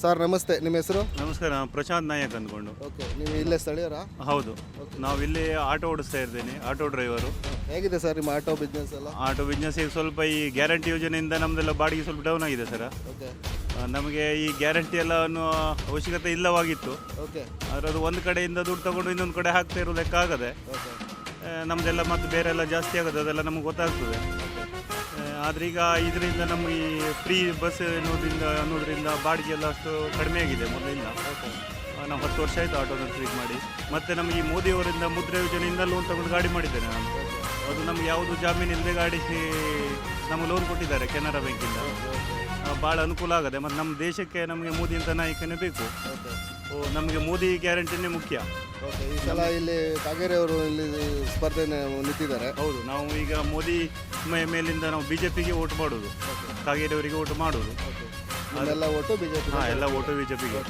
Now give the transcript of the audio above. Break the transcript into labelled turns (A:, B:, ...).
A: Sir ನಮಸ್ತೆ. ನಿಮ್ಮ ಹೆಸರು?
B: ನಮಸ್ಕಾರ ನಾನು ಪ್ರಶಾಂತ್ ನಾಯಕ್ ಅಂದ್ಕೊಂಡು.
A: ಓಕೆ ನೀವು ಇಲ್ಲೇ ಸ್ಥಳೀಯರಾ?
B: ಹೌದು. ನಾವು ಇಲ್ಲಿ ಆಟೋ ಓಡಿಸ್ತಾ ಇದ್ದೀನಿ ಆಟೋ ಡ್ರೈವರು.
A: ಹೇಗಿದೆ ಸರ್ ನಿಮ್ಮ ಆಟೋ ಬಿಸ್ನೆಸ್ ಎಲ್ಲ?
B: ಆಟೋ ಬಿಸ್ನೆಸ್ ಈಗ ಸ್ವಲ್ಪ ಈ ಗ್ಯಾರಂಟಿ ಯೋಜನೆಯಿಂದ ನಮ್ಮದೆಲ್ಲ ಬಾಡಿಗೆ ಸ್ವಲ್ಪ ಡೌನ್ ಆಗಿದೆ ಸರ್.
A: ಓಕೆ.
B: ನಮಗೆ ಈ ಗ್ಯಾರಂಟಿ ಎಲ್ಲ ಅನ್ನುವ ಅವಶ್ಯಕತೆ ಇಲ್ಲವಾಗಿತ್ತು.
A: ಓಕೆ.
B: ಆದರೆ ಅದು ಒಂದು ಕಡೆಯಿಂದ ದುಡ್ಡು ತಗೊಂಡು ಇನ್ನೊಂದು ಕಡೆ ಹಾಕ್ತಾ ಇರೋ ಲೆಕ್ಕ ಆಗದೆ
A: ಓಕೆ.
B: ಆ, ನಮ್ದೆಲ್ಲ ಮತ್ತೆ ಬೇರೆ ಎಲ್ಲ ಜಾಸ್ತಿ ಆಗುತ್ತೆ ಅದೆಲ್ಲ ನಮಗೆ ಗೊತ್ತಾಗ್ತದೆ. ಆದರೆ ಈಗ ಇದರಿಂದ ನಮಗೆ ಈ ಫ್ರೀ ಬಸ್ ಅನ್ನೋದ್ರಿಂದ ಅನ್ನೋದ್ರಿಂದ ಬಾಡಿಗೆ ಎಲ್ಲ ಅಷ್ಟು ಕಡಿಮೆ ಆಗಿದೆ ಮೊದಲಿಂದ. ನಾವು ಹತ್ತು ವರ್ಷ ಆಯಿತು ಆಟೋನ ಫ್ರೀ ಮಾಡಿ. ಮತ್ತು ನಮಗೆ ಈ ಮೋದಿಯವರಿಂದ ಮುದ್ರಾ ಯೋಜನೆಯಿಂದ ಲೋನ್ ತಗೊಂಡು ಗಾಡಿ ಮಾಡಿದ್ದೇನೆ ನಾನು. ಅದು ನಮ್ಗೆ ಯಾವುದು ಜಾಮೀನು ಇಲ್ಲದೆ ಗಾಡಿ ನಮಗೆ ಲೋನ್ ಕೊಟ್ಟಿದ್ದಾರೆ ಕೆನರಾ ಬ್ಯಾಂಕಿಂದ ಭಾಳ ಅನುಕೂಲ ಆಗದೆ ಮತ್ತು ನಮ್ಮ ದೇಶಕ್ಕೆ ನಮಗೆ ಮೋದಿ ಅಂತ ನಾಯಕನೇ ಬೇಕು. ನಮಗೆ ಮೋದಿ ಗ್ಯಾರಂಟಿನೇ ಮುಖ್ಯ.
A: ಓಕೆ ಈ ಸಲ ಇಲ್ಲಿ ಕಾಗೇರಿ ಅವರು ಇಲ್ಲಿ ಸ್ಪರ್ಧೆ ನಿಂತಿದ್ದಾರೆ.
B: ಹೌದು ನಾವು ಈಗ ಮೋದಿ ಮೇ- ಮೇಲಿಂದ ನಾವು ಬಿ ಜೆ ಪಿಗೆ ಓಟ್ ಮಾಡೋದು ಕಾಗೇರಿ ಅವರಿಗೆ ಓಟ್ ಮಾಡೋದು.
A: ಎಲ್ಲ ಒಟ್ಟು ಬಿಜೆಪಿ
B: ಹಾಂ ಎಲ್ಲ ಓಟು ಬಿ ಜೆ ಪಿಗೆ